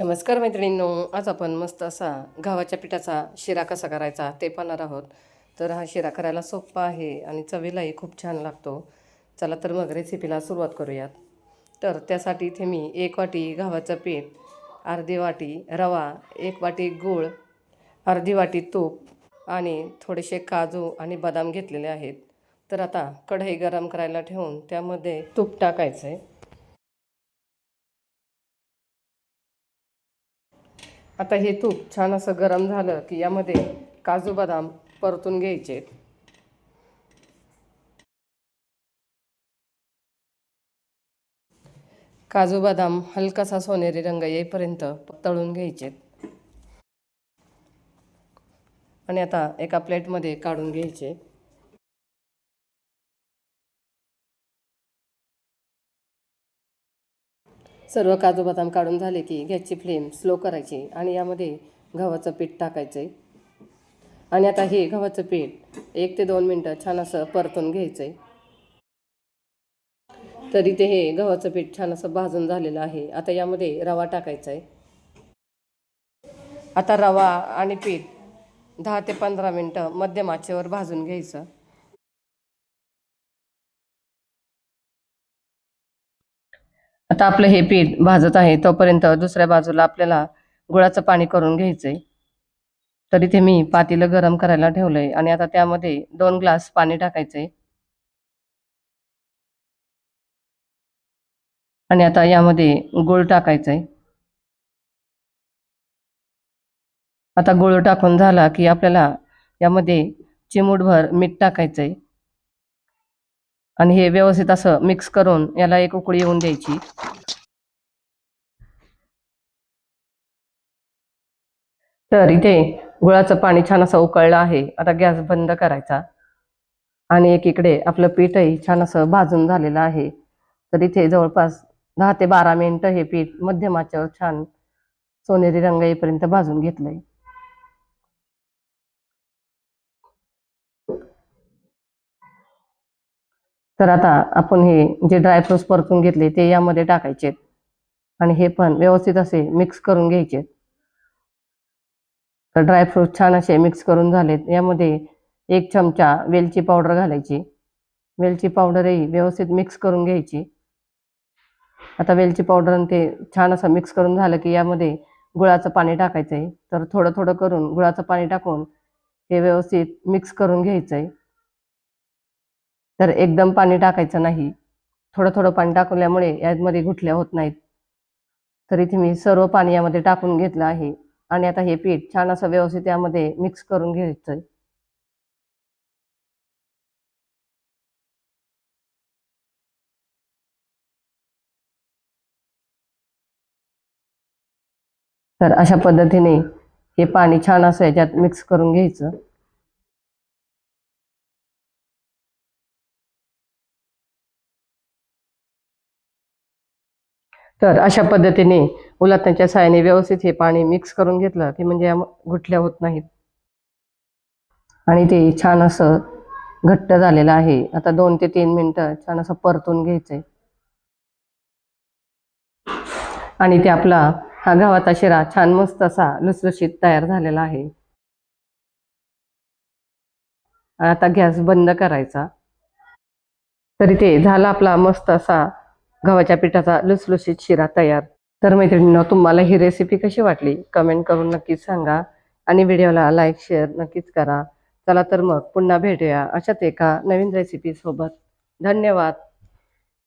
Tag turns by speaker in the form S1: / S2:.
S1: नमस्कार मैत्रिणींनो आज आपण मस्त असा गव्हाच्या पिठाचा शिरा कसा करायचा ते पाहणार आहोत. तर हा शिरा करायला सोपा आहे आणि चवीलाही खूप छान लागतो. चला तर मग रेसिपीला सुरुवात करूयात. तर त्यासाठी इथे मी एक वाटी गव्हाचं पीठ अर्धी वाटी रवा एक वाटी गूळ अर्धी वाटी तूप आणि थोडेसे काजू आणि बदाम घेतलेले आहेत. तर आता कढई गरम करायला ठेवून त्यामध्ये तूप टाकायचं आहे आता हे तूप छान असं गरम झालं की यामध्ये काजू बदाम परतून घ्यायचे. काजू बदाम हलकासा सोनेरी रंग येईपर्यंत तळून घ्यायचे. आणि आता एका प्लेटमध्ये काढून घ्यायचे. सर्व काजू बदाम काढून झाले की गॅसची फ्लेम स्लो करायची आणि यामध्ये गव्हाचं पीठ टाकायचं आहे आणि आता हे गव्हाचं पीठ एक ते दोन मिनटं छान असं परतून घ्यायचं आहे तरी ते हे गव्हाचं पीठ छान असं भाजून झालेलं आहे. आता यामध्ये रवा टाकायचा आहे आता रवा आणि पीठ दहा ते पंधरा मिनटं मध्यम आचेवर भाजून घ्यायचं. आता आपलं हे पीठ भाजत आहे तोपर्यंत दुसऱ्या बाजूला आपल्याला गुळाचं पाणी करून घ्यायचंय. तर इथे मी पातेलं गरम करायला ठेवलंय आणि आता त्यामध्ये दोन ग्लास पाणी टाकायचंय. आणि आता यामध्ये गुळ टाकायचंय. आता गुळ टाकून झाला की आपल्याला यामध्ये चिमूटभर मीठ टाकायचंय. आणि हे व्यवस्थित असं मिक्स करून याला एक उकळी येऊन द्यायची. तर इथे गुळाचं पाणी छान असं उकळलं आहे. आता गॅस बंद करायचा. आणि एकीकडे आपलं पीठही छान असं भाजून झालेलं आहे. तर इथे जवळपास दहा ते बारा मिनिटं हे पीठ मध्यम आचेवर छान सोनेरी रंग येईपर्यंत भाजून घेतलंय. तर आता आपण हे जे ड्रायफ्रुट्स परतून घेतले ते यामध्ये टाकायचे आणि हे पण व्यवस्थित असे मिक्स करून घ्यायचे तर ड्रायफ्रूट छान असे मिक्स करून झालेत. यामध्ये एक चमचा वेलची पावडर घालायची. वेलची पावडरही व्यवस्थित मिक्स करून घ्यायची. आता वेलची पावडर आणि ते छान असं मिक्स करून झालं की यामध्ये गुळाचं पाणी टाकायचं आहे तर थोडं थोडं करून गुळाचं पाणी टाकून हे व्यवस्थित मिक्स करून घ्यायचं आहे तर एकदम पाणी टाकायचं नाही. थोडं थोडं पाणी टाकल्यामुळे यामध्ये गुठल्या होत नाहीत. तर इथे मी सर्व पाणी यामध्ये टाकून घेतलं आहे. आणि आता हे पीठ छान असं व्यवस्थित यामध्ये मिक्स करून घ्यायचं आहे तर अशा पद्धतीने हे पाणी छान असं याच्यात मिक्स करून घ्यायचं. तर अशा पद्धतीने उलटण्याच्या साहाय्याने व्यवस्थित हे पाणी मिक्स करून घेतलं की म्हणजे गुठल्या होत नाहीत. आणि ते छान असं घट्ट झालेलं आहे. आता दोन ते तीन मिनटं छान असं परतून घ्यायचंय. आणि ते आपला हा गव्हाचा शिरा छान मस्त असा लुसलुशीत तयार झालेला आहे. आता गॅस बंद करायचा. तरी ते झाला आपला मस्त असा गव्हाच्या पिठाचा लुसलुशीत शिरा तयार. तर मैत्रिणींना तुम्हाला ही रेसिपी कशी वाटली? कमेंट करून नक्कीच सांगा आणि व्हिडिओला लाईक शेअर नक्कीच करा. चला तर मग पुन्हा भेटूया अशाच एका नवीन रेसिपी सोबत. धन्यवाद.